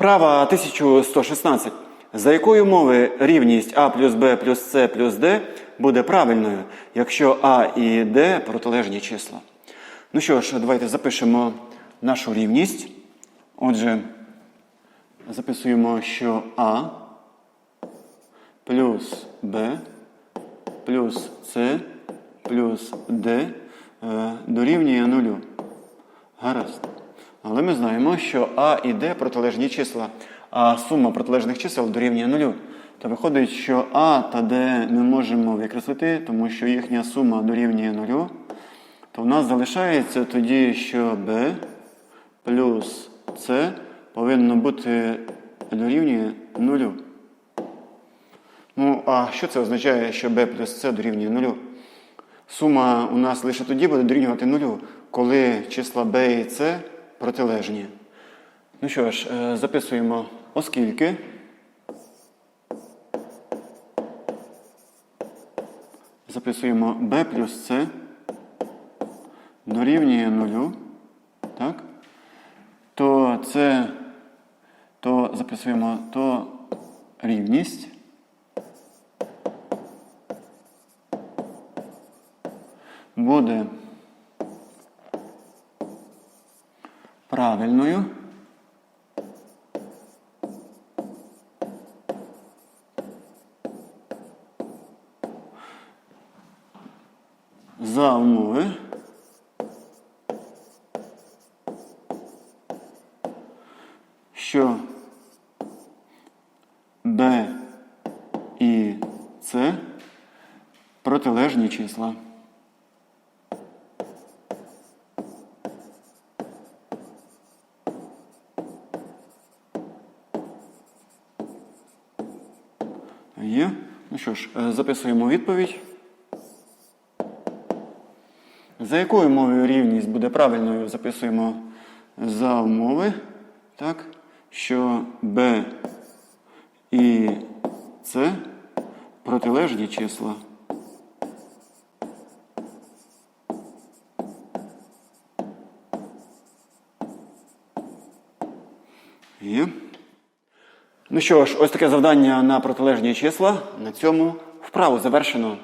Вправа 1116. За якою мови рівність А плюс Б плюс С плюс Д буде правильною, якщо А і Д протилежні числа? Ну що ж, давайте запишемо нашу рівність. Отже, записуємо, що А плюс Б плюс С плюс Д е, дорівнює нулю. Гаразд. Але ми знаємо, що А і Д протилежні числа, а сума протилежних чисел дорівнює нулю. То виходить, що А та Д ми можемо викреслити, тому що їхня сума дорівнює нулю. То в нас залишається тоді, що Б плюс С повинно бути дорівнює нулю. Ну, а що це означає, що b плюс c дорівнює нулю? Сума у нас лише тоді буде дорівнювати нулю, коли числа b і c протилежні. Ну що ж, е, записуємо, оскільки. Записуємо b плюс c дорівнює нулю. Так? То це, то записуємо то рівність. буде правильною. За умови. Що Б і С протилежні числа. Є. Ну що ж, е, записуємо відповідь. За якою мовою рівність буде правильною, записуємо за умови, так, що b і c протилежні числа. Є. Ну що ж, ось таке завдання на протилежні числа. На цьому вправу завершено.